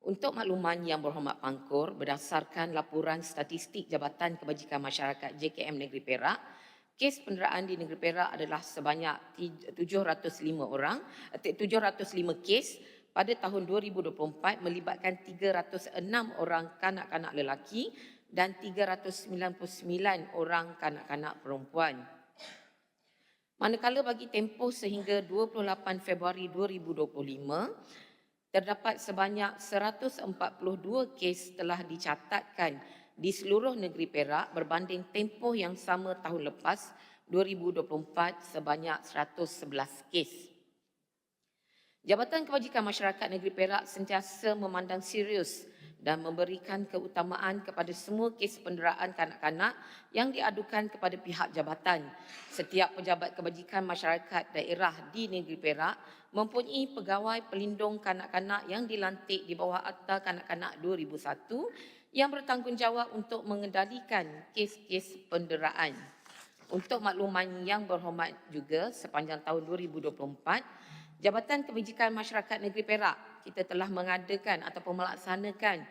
Untuk makluman yang berhormat pangkur, berdasarkan laporan statistik Jabatan Kebajikan Masyarakat JKM Negeri Perak, kes penderaan di Negeri Perak adalah sebanyak ti- 705 orang, eh, 705 kes pada tahun 2024 melibatkan 306 orang kanak-kanak lelaki dan 399 orang kanak-kanak perempuan. Manakala bagi tempoh sehingga 28 Februari 2025, terdapat sebanyak 142 kes telah dicatatkan di seluruh negeri Perak berbanding tempoh yang sama tahun lepas 2024 sebanyak 111 kes. Jabatan Kebajikan Masyarakat Negeri Perak sentiasa memandang serius dan memberikan keutamaan kepada semua kes penderaan kanak-kanak yang diadukan kepada pihak jabatan. Setiap pejabat kebajikan masyarakat daerah di Negeri Perak mempunyai pegawai pelindung kanak-kanak yang dilantik di bawah Akta Kanak-kanak 2001 yang bertanggungjawab untuk mengendalikan kes-kes penderaan. Untuk makluman yang berhormat juga sepanjang tahun 2024, Jabatan Kebajikan Masyarakat Negeri Perak kita telah mengadakan ataupun melaksanakan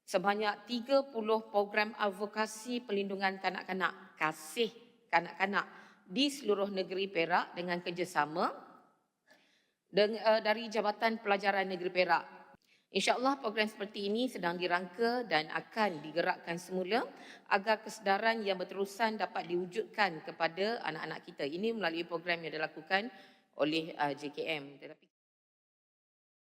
sebanyak 30 program advokasi pelindungan kanak-kanak, kasih kanak-kanak di seluruh negeri Perak dengan kerjasama eh, dari Jabatan Pelajaran Negeri Perak. InsyaAllah program seperti ini sedang dirangka dan akan digerakkan semula agar kesedaran yang berterusan dapat diwujudkan kepada anak-anak kita. Ini melalui program yang dilakukan oleh uh, JKM. Tetapi